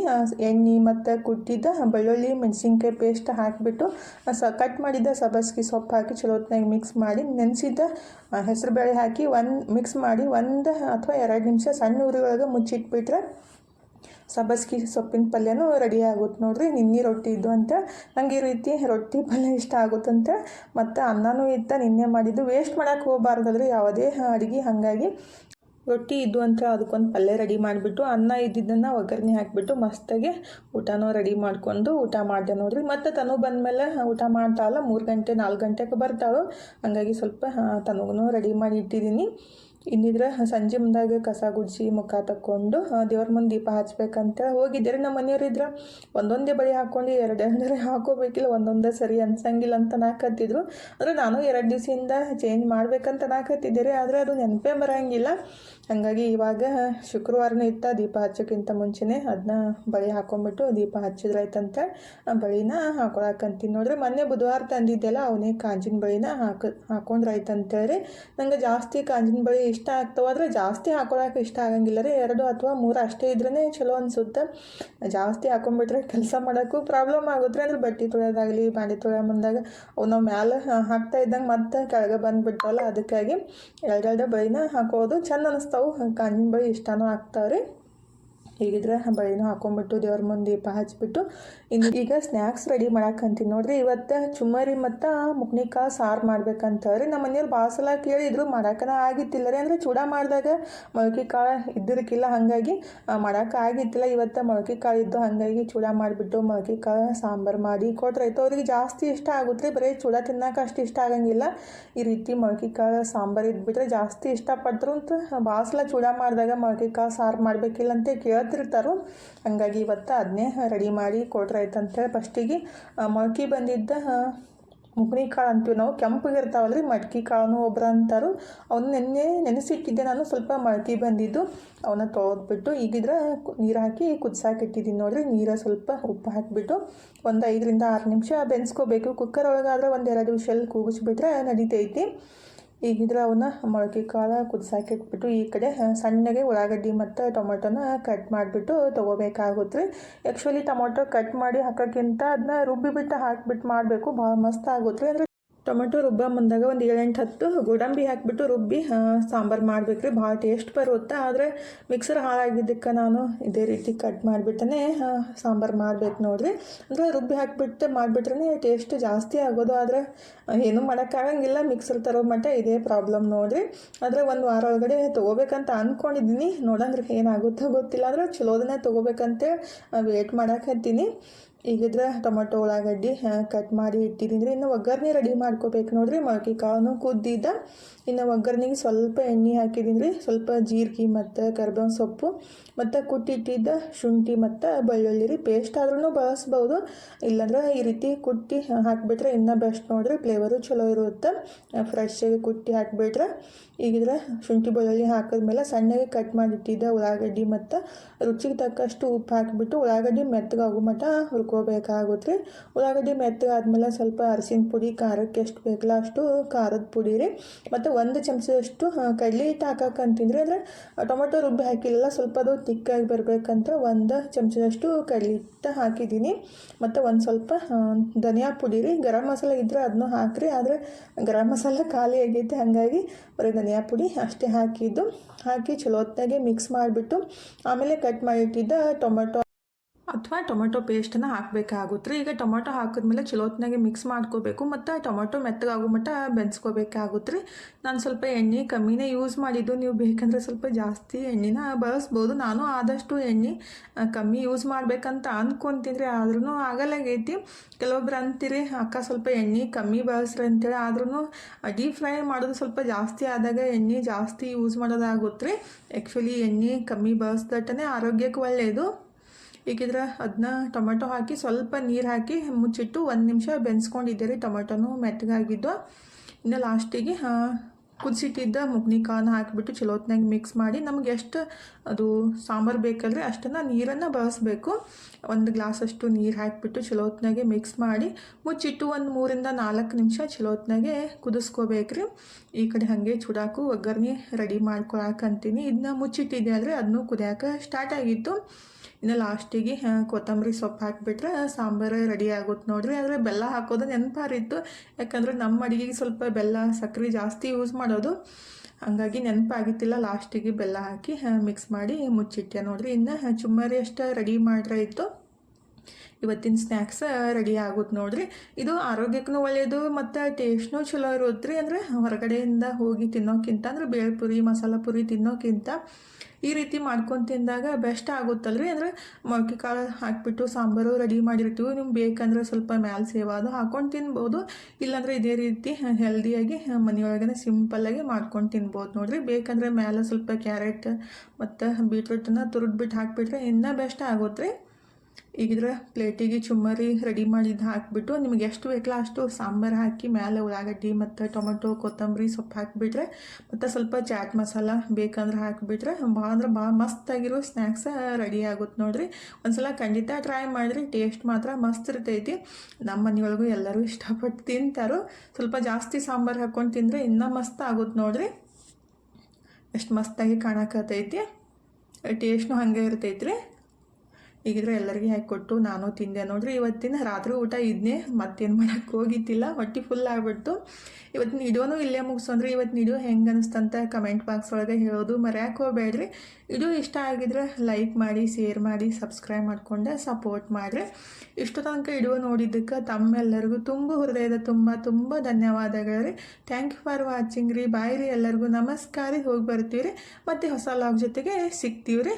ಎಣ್ಣೆ ಮತ್ತು ಕುಟ್ಟಿದ್ದ ಬೆಳ್ಳುಳ್ಳಿ, ಮೆಣಸಿನ್ಕಾಯಿ ಪೇಸ್ಟ್ ಹಾಕಿಬಿಟ್ಟು ಸ ಕಟ್ ಮಾಡಿದ್ದ ಸಬಸ್ಗಿ ಸೊಪ್ಪು ಹಾಕಿ ಚಲೋ ಹೊತ್ತಿನಾಗ ಮಿಕ್ಸ್ ಮಾಡಿ ನೆನೆಸಿದ್ದ ಹೆಸರುಬೇಳೆ ಹಾಕಿ ಒಂದು ಮಿಕ್ಸ್ ಮಾಡಿ ಒಂದು ಅಥವಾ ಎರಡು ನಿಮಿಷ ಸಣ್ಣ ಉರಿ ಒಳಗೆ ಮುಚ್ಚಿಟ್ಬಿಟ್ರೆ ಸಬ್ಬಸ್ಗಿ ಸೊಪ್ಪಿನ ಪಲ್ಯನೂ ರೆಡಿ ಆಗುತ್ತೆ ನೋಡ್ರಿ, ನಿನ್ನೆ ರೊಟ್ಟಿ ಇದ್ದು ಅಂತ. ನಂಗೆ ಈ ರೀತಿ ರೊಟ್ಟಿ ಪಲ್ಯ ಇಷ್ಟ ಆಗುತ್ತಂತೆ ಮತ್ತು ಅನ್ನನೂ ಇತ್ತ ನಿನ್ನೆ ಮಾಡಿದ್ದು. ವೇಸ್ಟ್ ಮಾಡೋಕ್ಕೆ ಹೋಗಬಾರ್ದಲ್ರಿ ಯಾವುದೇ ಅಡುಗೆ ಹಾಗಾಗಿ ರೊಟ್ಟಿ ಇದ್ದು ಅಂತ ಅದಕ್ಕೊಂದು ಪಲ್ಯ ರೆಡಿ ಮಾಡಿಬಿಟ್ಟು, ಅನ್ನ ಇದ್ದಿದ್ದನ್ನು ಒಗ್ಗರಣೆ ಹಾಕಿಬಿಟ್ಟು ಮಸ್ತಾಗಿ ಊಟನೂ ರೆಡಿ ಮಾಡಿಕೊಂಡು ಊಟ ಮಾಡಿದೆ ನೋಡ್ರಿ. ಮತ್ತು ತನು ಬಂದಮೇಲೆ ಊಟ ಮಾಡ್ತಾಳಲ್ಲ, ಮೂರು ಗಂಟೆ, ನಾಲ್ಕು ಗಂಟೆಗೆ ಬರ್ತಾಳು. ಹಾಗಾಗಿ ಸ್ವಲ್ಪ ತನಗೂ ರೆಡಿ ಮಾಡಿ ಇಟ್ಟಿದ್ದೀನಿ. ಇನ್ನಿದ್ರೆ ಸಂಜೆ ಮುಂದಾಗ ಕಸ ಗುಡಿಸಿ ಮುಖ ತಕ್ಕೊಂಡು ದೇವ್ರ ಮುಂದೆ ದೀಪ ಹಚ್ಬೇಕಂತ ಹೋಗಿದ್ದೀರಿ ನಮ್ಮ ಮನೆಯವ್ರಿದ್ರೆ ಒಂದೊಂದೇ ಬಳಿ ಹಾಕ್ಕೊಂಡು ಎರಡೆರಡರೆ ಹಾಕೋಬೇಕಿಲ್ಲ, ಒಂದೊಂದೇ ಸರಿ ಅನ್ಸಂಗಿಲ್ಲ ಅಂತ ನಾಕತ್ತಿದ್ರು ಅಂದರೆ ನಾನು ಎರಡು ದಿವಸದಿಂದ ಚೇಂಜ್ ಮಾಡ್ಬೇಕಂತ ನಾಕತ್ತಿದ್ದೆ ರೀ, ಆದರೆ ಅದು ನೆನಪೇ ಬರೋಂಗಿಲ್ಲ. ಹಾಗಾಗಿ ಇವಾಗ ಶುಕ್ರವಾರನೂ ಇತ್ತ ದೀಪ ಹಚ್ಚೋಕ್ಕಿಂತ ಮುಂಚೆನೇ ಅದನ್ನ ಬಳಿ ಹಾಕೊಂಡ್ಬಿಟ್ಟು ದೀಪ ಹಚ್ಚಿದ್ರಾಯ್ತಂತ ಬಳಿನ ಹಾಕೊಳಕಂತೀನಿ ನೋಡ್ರಿ, ಮೊನ್ನೆ ಬುಧವಾರ ತಂದಿದ್ದೆಲ್ಲ ಅವನೇ ಕಾಂಜಿನ ಬಳಿನ ಹಾಕ, ಹಾಕೊಂಡ್ರಾಯ್ತಂತೇಳಿ. ನಂಗೆ ಜಾಸ್ತಿ ಕಾಂಜಿನ ಬಳಿ ಇಷ್ಟ ಆಗ್ತಾವಾದ್ರೆ ಜಾಸ್ತಿ ಹಾಕೊಳಕ್ಕೆ ಇಷ್ಟ ಆಗಂಗಿಲ್ಲ ರೀ. ಎರಡು ಅಥವಾ ಮೂರು ಅಷ್ಟೇ ಇದ್ರೇ ಚಲೋ ಅನಿಸುತ್ತೆ. ಜಾಸ್ತಿ ಹಾಕೊಂಡ್ಬಿಟ್ರೆ ಕೆಲಸ ಮಾಡೋಕ್ಕೂ ಪ್ರಾಬ್ಲಮ್ ಆಗುತ್ತೆ. ಅಂದ್ರೆ ಬಟ್ಟೆ ತೊಳೆಯೋದಾಗಲಿ, ಬಾಂಡೆ ತೊಳೆಯೋ ಬಂದಾಗ ಅವು ನಾವು ಮ್ಯಾಲೆ ಹಾಕ್ತಾ ಇದ್ದಂಗೆ ಮತ್ತೆ ಕೆಳಗೆ ಬಂದುಬಿಟ್ಟಲ್ಲ ಅದಕ್ಕಾಗಿ ಎರಡೆರಡು ಬಳಿನ ಹಾಕೋದು ಚೆಂದ ಅನಿಸ್ತಾವೆ. ಕಾಂಜಿನ ಬಳಿ ಇಷ್ಟನೂ ರೀ ಹೀಗಿದ್ರೆ ಬಳಿನೂ ಹಾಕೊಂಡ್ಬಿಟ್ಟು ದೇವ್ರ ಮುಂದೆ ದೀಪ ಹಚ್ಬಿಟ್ಟು ಇನ್ನು ಈಗ ಸ್ನ್ಯಾಕ್ಸ್ ರೆಡಿ ಮಾಡಕ್ಕಂತೀನಿ ನೋಡ್ರಿ, ಇವತ್ತು ಚುಮ್ಮರಿ ಮತ್ತು ಮುಕ್ನಿಕಾಳು ಸಾರು ರೀ ನಮ್ಮ ಮನೆಯವ್ರು ಭಾಳ ಸಲ ಕೇಳಿದ್ರು, ಮಾಡಕನ ಆಗಿತ್ತಿಲ್ಲ ರೀ. ಅಂದರೆ ಚೂಡ ಮಾಡಿದಾಗ ಮೊಳಕೆ ಕಾಳು ಇದ್ದಿರಕ್ಕಿಲ್ಲ ಹಾಗಾಗಿ ಮಾಡೋಕೆ ಆಗಿತ್ತಿಲ್ಲ ಇವತ್ತು ಮೊಳಕೆ ಕಾಳು ಇದ್ದು, ಹಾಗಾಗಿ ಚೂಡ ಮಾಡಿಬಿಟ್ಟು ಮೊಳಕೆ ಕಾಳು ಸಾಂಬಾರು ಮಾಡಿ ಕೊಟ್ರಾಯ್ತು ಅವ್ರಿಗೆ ಜಾಸ್ತಿ ಇಷ್ಟ ಆಗುತ್ತೆ ಬರೀ ಚೂಡ ತಿನ್ನೋಕೆ ಅಷ್ಟು ಇಷ್ಟ ಆಗಂಗಿಲ್ಲ. ಈ ರೀತಿ ಮೊಳಕೆ ಕಾಳು ಸಾಂಬಾರು ಇದ್ಬಿಟ್ರೆ ಜಾಸ್ತಿ ಇಷ್ಟಪಟ್ಟರು ಅಂತ ಭಾಳ ಸಲ ಚೂಡ ಮಾಡಿದಾಗ ಮೊಳಕೆ ಕಾಳು ಸಾರು ಮಾಡಬೇಕಿಲ್ಲ ಅಂತ ಕೇಳ್ತಿರ್ತಾರೋ. ಹಂಗಾಗಿ ಇವತ್ತು ಅದನ್ನೇ ರೆಡಿ ಮಾಡಿ ಕೊಟ್ರಾಯ್ತು ಅಂತೇಳಿ ಫಸ್ಟಿಗೆ ಮೊಳಕೆ ಬಂದಿದ್ದ ಮುಗ್ನಿ ಕಾಳು ಅಂತೀವಿ ನಾವು. ಕೆಂಪಗಿರ್ತಾವಲ್ಲ ರೀ ಮಡ್ಕಿ ಕಾಳು ಒಬ್ಬರು ಅಂತಾರು. ಅವನ್ನ ನೆನ್ನೆ ನೆನೆಸಿಟ್ಟಿದ್ದೆ ನಾನು, ಸ್ವಲ್ಪ ಮೊಳಕೆ ಬಂದಿದ್ದು. ಅವನ್ನ ತೊಳೆದ್ಬಿಟ್ಟು ಈಗಿದ್ರೆ ನೀರು ಹಾಕಿ ಕುದಿಸಾಕಿಟ್ಟಿದ್ದೀನಿ ನೋಡಿರಿ. ನೀರು ಸ್ವಲ್ಪ ಉಪ್ಪು ಹಾಕಿಬಿಟ್ಟು ಒಂದು ಐದರಿಂದ ಆರು ನಿಮಿಷ ಬೆನ್ಸ್ಕೋಬೇಕು. ಕುಕ್ಕರ್ ಒಳಗಾದ್ರೆ ಒಂದು ಎರಡು ವಿಷಲ್ ಕೂಗಿಸ್ಬಿಟ್ರೆ ನಡೀತೈತಿ. ಈಗಿದ್ರೆ ಅವನ್ನ ಮೊಳಕೆ ಕಾಳು, ಕುದಿಸಾಕಿ ಇಟ್ಬಿಟ್ಟು ಈ ಕಡೆ ಸಣ್ಣಗೆ ಉಳ್ಳಾಗಡ್ಡಿ ಮತ್ತು ಟೊಮೊಟೊನ ಕಟ್ ಮಾಡಿಬಿಟ್ಟು ತೊಗೋಬೇಕಾಗುತ್ತೆ. ರೀ ಆ್ಯಕ್ಚುಲಿ ಟೊಮೊಟೊ ಕಟ್ ಮಾಡಿ ಹಾಕೋಕ್ಕಿಂತ ಅದನ್ನ ರುಬ್ಬಿಬಿಟ್ಟು ಹಾಕಿಬಿಟ್ಟು ಮಾಡಬೇಕು ಭಾಳ ಮಸ್ತ್ ಆಗುತ್ತೆ. ರೀ ಅಂದರೆ ಟೊಮೆಟೊ ರುಬ್ಬ ಬಂದಾಗ ಒಂದು ಏಳೆಂಟು ಹತ್ತು ಗೋಡಂಬಿ ಹಾಕಿಬಿಟ್ಟು ರುಬ್ಬಿ ಸಾಂಬಾರು ಮಾಡಬೇಕು ರೀ ಭಾಳ ಟೇಸ್ಟ್ ಬರುತ್ತೆ. ಆದರೆ ಮಿಕ್ಸರ್ ಹಾಳಾಗಿದ್ದಕ್ಕೆ ನಾನು ಇದೇ ರೀತಿ ಕಟ್ ಮಾಡಿಬಿಟ್ಟೇ ಸಾಂಬಾರು ಮಾಡಬೇಕು ನೋಡಿರಿ. ಅಂದರೆ ರುಬ್ಬಿ ಹಾಕಿಬಿಟ್ಟು ಮಾಡಿಬಿಟ್ರೆ ಟೇಸ್ಟ್ ಜಾಸ್ತಿ ಆಗೋದು. ಆದರೆ ಏನೂ ಮಾಡೋಕ್ಕಾಗಂಗಿಲ್ಲ ಮಿಕ್ಸರ್ ತರೋ ಮಟ್ಟ ಇದೇ ಪ್ರಾಬ್ಲಮ್ ನೋಡಿರಿ. ಆದರೆ ಒಂದು ವಾರ ಒಳಗಡೆ ತೊಗೋಬೇಕಂತ ಅಂದ್ಕೊಂಡಿದ್ದೀನಿ ನೋಡಂದ್ರೆ ಏನಾಗುತ್ತೋ ಗೊತ್ತಿಲ್ಲ. ಆದರೆ ಚಲೋದನ್ನೇ ತೊಗೋಬೇಕಂತೇಳಿ ವೇಟ್ ಮಾಡಕ್ಕೆ ಈಗಿದ್ರೆ ಟೊಮೊಟೊ, ಉಳ್ಳಾಗಡ್ಡಿ ಕಟ್ ಮಾಡಿ ಇಟ್ಟಿದ್ದೀನಿ ಇನ್ನು ಒಗ್ಗರಣೆ ರೆಡಿ ಮಾಡ್ಕೋಬೇಕು ನೋಡಿರಿ. ಮೊಳಕೆ ಕಾಳನ್ನು ಕುದ್ದಿದ್ದ. ಇನ್ನು ಒಗ್ಗರಣೆಗೆ ಸ್ವಲ್ಪ ಎಣ್ಣೆ ಹಾಕಿದ್ದೀನಿ ರೀ ಸ್ವಲ್ಪ ಜೀರಿಗೆ ಮತ್ತು ಕರ್ಬೇವಿನ ಸೊಪ್ಪು ಮತ್ತು ಕುಟ್ಟಿಟ್ಟಿದ್ದ ಶುಂಠಿ ಮತ್ತು ಬೆಳ್ಳುಳ್ಳಿ ರೀ ಪೇಸ್ಟ್ ಆದ್ರೂ ಬಳಸ್ಬೋದು. ಇಲ್ಲಾಂದ್ರೆ ಈ ರೀತಿ ಕುಟ್ಟಿ ಹಾಕಿಬಿಟ್ರೆ ಇನ್ನೂ ಬೆಸ್ಟ್ ನೋಡಿರಿ. ಫ್ಲೇವರು ಚಲೋ ಇರುತ್ತೆ. ಫ್ರೆಶ್ಶಾಗಿ ಕುಟ್ಟಿ ಹಾಕಿಬಿಟ್ರೆ ಈಗಿದ್ರೆ ಶುಂಠಿ, ಬೆಳ್ಳುಳ್ಳಿ ಹಾಕಿದ್ಮೇಲೆ ಸಣ್ಣಗೆ ಕಟ್ ಮಾಡಿಟ್ಟಿದ್ದ ಉಳ್ಳಾಗಡ್ಡಿ ಮತ್ತು ರುಚಿಗೆ ತಕ್ಕಷ್ಟು ಉಪ್ಪು ಹಾಕಿಬಿಟ್ಟು ಉಳ್ಳಾಗಡ್ಡಿ ಮೆತ್ತಗಾಗೋ ಮಟ್ಟ ಹುರ್ಕೋಬೇಕಾಗುತ್ತೆ. ಉಳ್ಳಾಗಡ್ಡಿ ಮೆತ್ತಗಾದ್ಮೇಲೆ ಸ್ವಲ್ಪ ಅರಿಶಿನ ಪುಡಿ, ಖಾರಕ್ಕೆ ಎಷ್ಟು ಬೇಕಲ್ಲ ಅಷ್ಟು ಖಾರದ ಪುಡಿ ರೀ. ಮತ್ತು ಒಂದು ಚಮಚದಷ್ಟು ಕಡಲೆ ಹಿಟ್ಟು ಹಾಕಕ್ಕಂತಿಂದ್ರೆ ಅಂದರೆ ಟೊಮೆಟೊ ರುಬ್ಬಿ ಹಾಕಿಲ್ಲ ಸ್ವಲ್ಪ ಅದು ತಿಕ್ಕಾಗಿ ಬರಬೇಕಂತ ಒಂದು ಚಮಚದಷ್ಟು ಕಡಲೆ ಹಿಟ್ಟು ಹಾಕಿದ್ದೀನಿ. ಮತ್ತು ಒಂದು ಸ್ವಲ್ಪ ಧನಿಯಾ ಪುಡಿ ರೀ. ಗರಂ ಮಸಾಲೆ ಇದ್ದರೆ ಅದನ್ನು ಹಾಕಿರಿ. ಆದರೆ ಗರಂ ಮಸಾಲೆ ಖಾಲಿ ಆಗೈತೆ, ಹಾಗಾಗಿ ಬರೀ ಧನಿಯಾ ಪುಡಿ ಅಷ್ಟೇ ಹಾಕಿದ್ದು. ಹಾಕಿ ಚಲೋ ಹೊತ್ತಾಗೆ ಮಿಕ್ಸ್ ಮಾಡಿಬಿಟ್ಟು ಆಮೇಲೆ ಕಟ್ ಮಾಡಿಟ್ಟಿದ್ದ ಟೊಮೊಟೊ ಅಥವಾ ಟೊಮೊಟೊ ಪೇಸ್ಟನ್ನು ಹಾಕಬೇಕಾಗುತ್ತೆ. ಈಗ ಟೊಮೊಟೊ ಹಾಕಿದ್ಮೇಲೆ ಚಲೋತ್ನಾಗೆ ಮಿಕ್ಸ್ ಮಾಡ್ಕೋಬೇಕು ಮತ್ತು ಟೊಮೊಟೊ ಮೆತ್ತಗಾಗೋ ಮಟ್ಟ ಬೆನ್ಸ್ಕೋಬೇಕಾಗುತ್ತೆ. ರೀ ನಾನು ಸ್ವಲ್ಪ ಎಣ್ಣೆ ಕಮ್ಮಿನೇ ಯೂಸ್ ಮಾಡಿದ್ದು. ನೀವು ಬೇಕಂದರೆ ಸ್ವಲ್ಪ ಜಾಸ್ತಿ ಎಣ್ಣೆನ ಬಳಸ್ಬೋದು. ನಾನು ಆದಷ್ಟು ಎಣ್ಣೆ ಕಮ್ಮಿ ಯೂಸ್ ಮಾಡಬೇಕಂತ ಅಂದ್ಕೊತೀನಿ ಆದ್ರೂ ಆಗಲ್ಲಾಗೈತಿ ಕೆಲವೊಬ್ರು ಅಂತೀರಿ, ಅಕ್ಕ ಸ್ವಲ್ಪ ಎಣ್ಣೆ ಕಮ್ಮಿ ಬಳಸ್ರಿ ಅಂತೇಳಿ. ಆದ್ರೂ ಡೀಪ್ ಫ್ರೈ ಮಾಡೋದು ಸ್ವಲ್ಪ ಜಾಸ್ತಿ ಆದಾಗ ಎಣ್ಣೆ ಜಾಸ್ತಿ ಯೂಸ್ ಮಾಡೋದಾಗುತ್ತೆ. ರೀ ಆ್ಯಕ್ಚುಲಿ ಎಣ್ಣೆ ಕಮ್ಮಿ ಬಳಸ್ದಟ್ಟನೇ ಆರೋಗ್ಯಕ್ಕೆ ಒಳ್ಳೆಯದು ಈಗಿದ್ರೆ ಅದನ್ನ ಟೊಮೆಟೊ ಹಾಕಿ ಸ್ವಲ್ಪ ನೀರು ಹಾಕಿ ಮುಚ್ಚಿಟ್ಟು ಒಂದು ನಿಮಿಷ ಬೆನ್ಸ್ಕೊಂಡಿದ್ದೆ ರೀ ಟೊಮೆಟೊನು ಮೆತ್ತಗಾಗಿದ್ದು. ಇನ್ನು ಲಾಸ್ಟಿಗೆ ಕುದಿಸಿಟ್ಟಿದ್ದ ಮುಗ್ನಿಕಾಳನ್ನ ಹಾಕಿಬಿಟ್ಟು ಚಲೋತ್ನಾಗ ಮಿಕ್ಸ್ ಮಾಡಿ ನಮ್ಗೆ ಎಷ್ಟು ಅದು ಸಾಂಬಾರು ಬೇಕಲ್ರಿ ಅಷ್ಟನ್ನು ನೀರನ್ನು ಬಳಸಬೇಕು. ಒಂದು ಗ್ಲಾಸಷ್ಟು ನೀರು ಹಾಕಿಬಿಟ್ಟು ಚಲೋತ್ನಾಗೆ ಮಿಕ್ಸ್ ಮಾಡಿ ಮುಚ್ಚಿಟ್ಟು ಒಂದು ಮೂರಿಂದ ನಾಲ್ಕು ನಿಮಿಷ ಚಲೋತ್ನಾಗೆ ಕುದಿಸ್ಕೋಬೇಕ್ರಿ. ಈ ಕಡೆ ಹಾಗೆ ಚೂಡಾಕು ಒಗ್ಗರಣೆ ರೆಡಿ ಮಾಡ್ಕೊಳಕಂತೀನಿ ಇದನ್ನ ಮುಚ್ಚಿಟ್ಟಿದ್ದೆ ಆದರೆ ಅದನ್ನು ಕುದಿಯೋಕೆ ಸ್ಟಾರ್ಟ್ ಆಗಿತ್ತು. ಇನ್ನು ಲಾಸ್ಟಿಗೆ ಕೊತ್ತಂಬರಿ ಸೊಪ್ಪು ಹಾಕಿಬಿಟ್ರೆ ಸಾಂಬಾರು ರೆಡಿ ಆಗುತ್ತೆ ನೋಡಿರಿ. ಆದರೆ ಬೆಲ್ಲ ಹಾಕೋದು ನೆನಪಾರಿತ್ತು. ಯಾಕಂದರೆ ನಮ್ಮ ಅಡುಗೆಗೆ ಸ್ವಲ್ಪ ಬೆಲ್ಲ ಸಕ್ಕರೆ ಜಾಸ್ತಿ ಯೂಸ್ ಮಾಡೋದು. ಹಂಗಾಗಿ ನೆನಪಾಗಿತ್ತಿಲ್ಲ. ಲಾಸ್ಟಿಗೆ ಬೆಲ್ಲ ಹಾಕಿ ಮಿಕ್ಸ್ ಮಾಡಿ ಮುಚ್ಚಿಟ್ಟೆ ನೋಡಿರಿ. ಇನ್ನು ಚುಮ್ಮರಿ ಅಷ್ಟು ರೆಡಿ ಮಾಡ್ರೆ ಇತ್ತು. ಇವತ್ತಿನ ಸ್ನ್ಯಾಕ್ಸ್ ರೆಡಿ ಆಗುತ್ತೆ ನೋಡ್ರಿ. ಇದು ಆರೋಗ್ಯಕ್ಕೂ ಒಳ್ಳೆಯದು ಮತ್ತು ಟೇಸ್ಟ್ನೂ ಚಲೋ ಇರುತ್ತೆ ರೀ ಅಂದರೆ ಹೊರಗಡೆಯಿಂದ ಹೋಗಿ ತಿನ್ನೋಕ್ಕಿಂತ, ಅಂದ್ರೆ ಬೇಳ್ಪುರಿ ಮಸಾಲ ಪುರಿ ತಿನ್ನೋಕ್ಕಿಂತ ಈ ರೀತಿ ಮಾಡ್ಕೊಂಡು ತಿಂದಾಗ ಬೆಸ್ಟ್ ಆಗುತ್ತಲ್ರಿ. ಅಂದರೆ ಮೊಳಕೆ ಕಾಳು ಹಾಕಿಬಿಟ್ಟು ಸಾಂಬಾರು ರೆಡಿ ಮಾಡಿರ್ತೀವಿ. ನಿಮ್ಗೆ ಬೇಕಂದ್ರೆ ಸ್ವಲ್ಪ ಮ್ಯಾಲೆ ಸೇವ ಅದು ಹಾಕೊಂಡು ತಿನ್ಬೋದು. ಇಲ್ಲಾಂದರೆ ಇದೇ ರೀತಿ ಹೆಲ್ದಿಯಾಗಿ ಮನೆಯೊಳಗನೆ ಸಿಂಪಲ್ಲಾಗಿ ಮಾಡ್ಕೊಂಡು ತಿನ್ಬೋದು ನೋಡಿರಿ. ಬೇಕಂದ್ರೆ ಮ್ಯಾಲೆ ಸ್ವಲ್ಪ ಕ್ಯಾರೆಟ್ ಮತ್ತು ಬೀಟ್ರೂಟನ್ನ ತುರಿದ್ಬಿಟ್ಟು ಹಾಕಿಬಿಟ್ರೆ ಇನ್ನೂ ಬೆಸ್ಟ್ ಆಗುತ್ತೆ ರೀ ಈಗಿದ್ರ ಪ್ಲೇಟಿಗೆ ಚುಮ್ಮರಿ ರೆಡಿ ಮಾಡಿದ್ದು ಹಾಕಿಬಿಟ್ಟು ನಿಮಗೆ ಎಷ್ಟು ಬೇಕಲ್ಲ ಅಷ್ಟು ಸಾಂಬಾರು ಹಾಕಿ ಮೇಲೆ ಉಳ್ಳಾಗಡ್ಡಿ ಮತ್ತು ಟೊಮೆಟೊ, ಕೊತ್ತಂಬರಿ, ಸೊಪ್ಪು ಹಾಕಿಬಿಟ್ರೆ ಮತ್ತು ಸ್ವಲ್ಪ ಚಾಟ್ ಮಸಾಲ ಬೇಕಂದ್ರೆ ಹಾಕಿಬಿಟ್ರೆ ಭಾಳ ಅಂದ್ರೆ ಭಾಳ ಮಸ್ತಾಗಿರೋ ಸ್ನ್ಯಾಕ್ಸ್ ರೆಡಿ ಆಗುತ್ತೆ ನೋಡ್ರಿ. ಒಂದ್ಸಲ ಖಂಡಿತ ಟ್ರೈ ಮಾಡಿರಿ ಟೇಸ್ಟ್ ಮಾತ್ರ ಮಸ್ತ್ ಇರ್ತೈತಿ. ನಮ್ಮ ಮನೆಯೊಳಗೂ ಎಲ್ಲರೂ ಇಷ್ಟಪಟ್ಟು ತಿಂತಾರೋ. ಸ್ವಲ್ಪ ಜಾಸ್ತಿ ಸಾಂಬಾರು ಹಾಕ್ಕೊಂಡು ತಿಂದರೆ ಇನ್ನೂ ಮಸ್ತ್ ಆಗುತ್ತೆ ನೋಡಿರಿ. ಎಷ್ಟು ಮಸ್ತಾಗಿ ಕಾಣಕತ್ತೈತಿ. ಟೇಸ್ಟ್ನು ಹಾಗೆ ರೀ ಈಗಿದ್ರೆ ಎಲ್ಲರಿಗೆ ಹಾಕಿಕೊಟ್ಟು ನಾನು ತಿಂದೆ. ನೋಡ್ರಿ, ಇವತ್ತಿನ ರಾತ್ರಿ ಊಟ ಇದನ್ನೇ ಮತ್ತೇನು ಮಾಡೋಕ್ಕೆ ಹೋಗಿದ್ದಿಲ್ಲ. ಹೊಟ್ಟೆ ಫುಲ್ ಆಗಿಬಿಡ್ತು. ಇವತ್ತಿನ ವಿಡಿಯೋನು ಇಲ್ಲೇ ಮುಗಿಸೋಂದ್ರೆ ಇವತ್ತಿನ ವಿಡಿಯೋ ಹೆಂಗೆ ಅನಿಸ್ತಂತ ಕಮೆಂಟ್ ಬಾಕ್ಸ್ ಒಳಗೆ ಹೇಳೋದು ಮರ್ಯಾಕೆ ಹೋಗ್ಬೇಡ್ರಿ. ಇದು ಇಷ್ಟ ಆಗಿದ್ರೆ ಲೈಕ್ ಮಾಡಿ ಶೇರ್ ಮಾಡಿ ಸಬ್ಸ್ಕ್ರೈಬ್ ಮಾಡಿಕೊಂಡೆ ಸಪೋರ್ಟ್ ಮಾಡಿರಿ. ಇಷ್ಟು ತನಕ ವಿಡಿಯೋ ನೋಡಿದ್ದಕ್ಕೆ ತಮ್ಮೆಲ್ಲರಿಗೂ ತುಂಬ ಹೃದಯದ ತುಂಬ ತುಂಬ ಧನ್ಯವಾದಗಳು ರೀ ಥ್ಯಾಂಕ್ ಯು ಫಾರ್ ವಾಚಿಂಗ್ ರೀ. ಬಾಯ್ ರೀ ಎಲ್ಲರಿಗೂ. ನಮಸ್ಕಾರ ಹೋಗಿ ಬರ್ತೀವಿ ರೀ ಮತ್ತು ಹೊಸ ಲಾಗ್ ಜೊತೆಗೆ ಸಿಗ್ತೀವಿ ರೀ